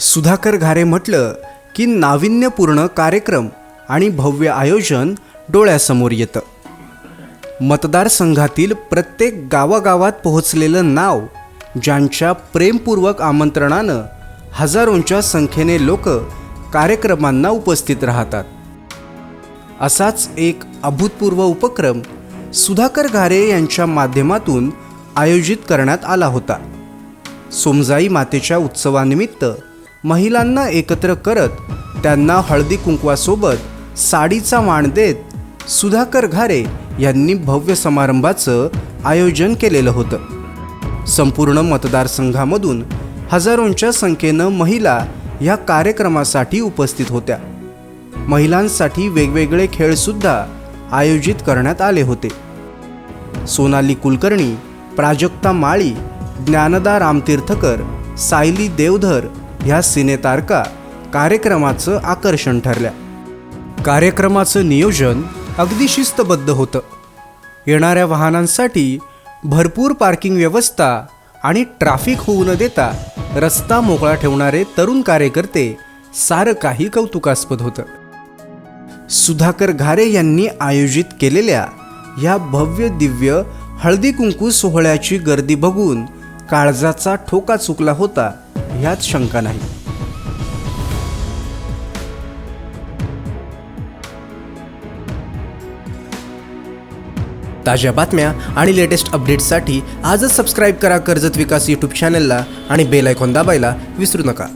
सुधाकर घारे म्हटलं की नाविन्यपूर्ण कार्यक्रम आणि भव्य आयोजन डोळ्यासमोर येतं. मतदारसंघातील प्रत्येक गावागावात पोहोचलेलं नाव ज्यांच्या प्रेमपूर्वक आमंत्रणानं हजारोंच्या संख्येने लोक कार्यक्रमांना उपस्थित राहतात. असाच एक अभूतपूर्व उपक्रम सुधाकर घारे यांच्या माध्यमातून आयोजित करण्यात आला होता. सोमजाई मातेच्या उत्सवानिमित्त महिलांना एकत्र करत त्यांना हळदी कुंकवासोबत साडीचा वाण देत सुधाकर घारे यांनी भव्य समारंभाचं आयोजन केलेलं होतं. संपूर्ण मतदारसंघामधून हजारोंच्या संख्येनं महिला ह्या कार्यक्रमासाठी उपस्थित होत्या. महिलांसाठी वेगवेगळे खेळसुद्धा आयोजित करण्यात आले होते. सोनाली कुलकर्णी प्राजक्ता माळी ज्ञानदा रामतीर्थकर सायली देवधर ह्या सिनेतारका कार्यक्रमाचं आकर्षण ठरल्या. कार्यक्रमाचं नियोजन अगदी शिस्तबद्ध होतं. येणाऱ्या वाहनांसाठी भरपूर पार्किंग व्यवस्था आणि ट्रॅफिक होऊ न देता रस्ता मोकळा ठेवणारे तरुण कार्यकर्ते सारं काही कौतुकास्पद होतं. सुधाकर घारे यांनी आयोजित केलेल्या या भव्य दिव्य हळदी कुंकू सोहळ्याची गर्दी बघून काळजाचा ठोका चुकला होता ह्यात शंका नाही. ताज्या बातम्या आणि लेटेस्ट अपडेट्ससाठी आजच सबस्क्राईब करा कर्जत विकास यूट्यूब चॅनलला आणि बेल आयकॉन दाबायला विसरू नका.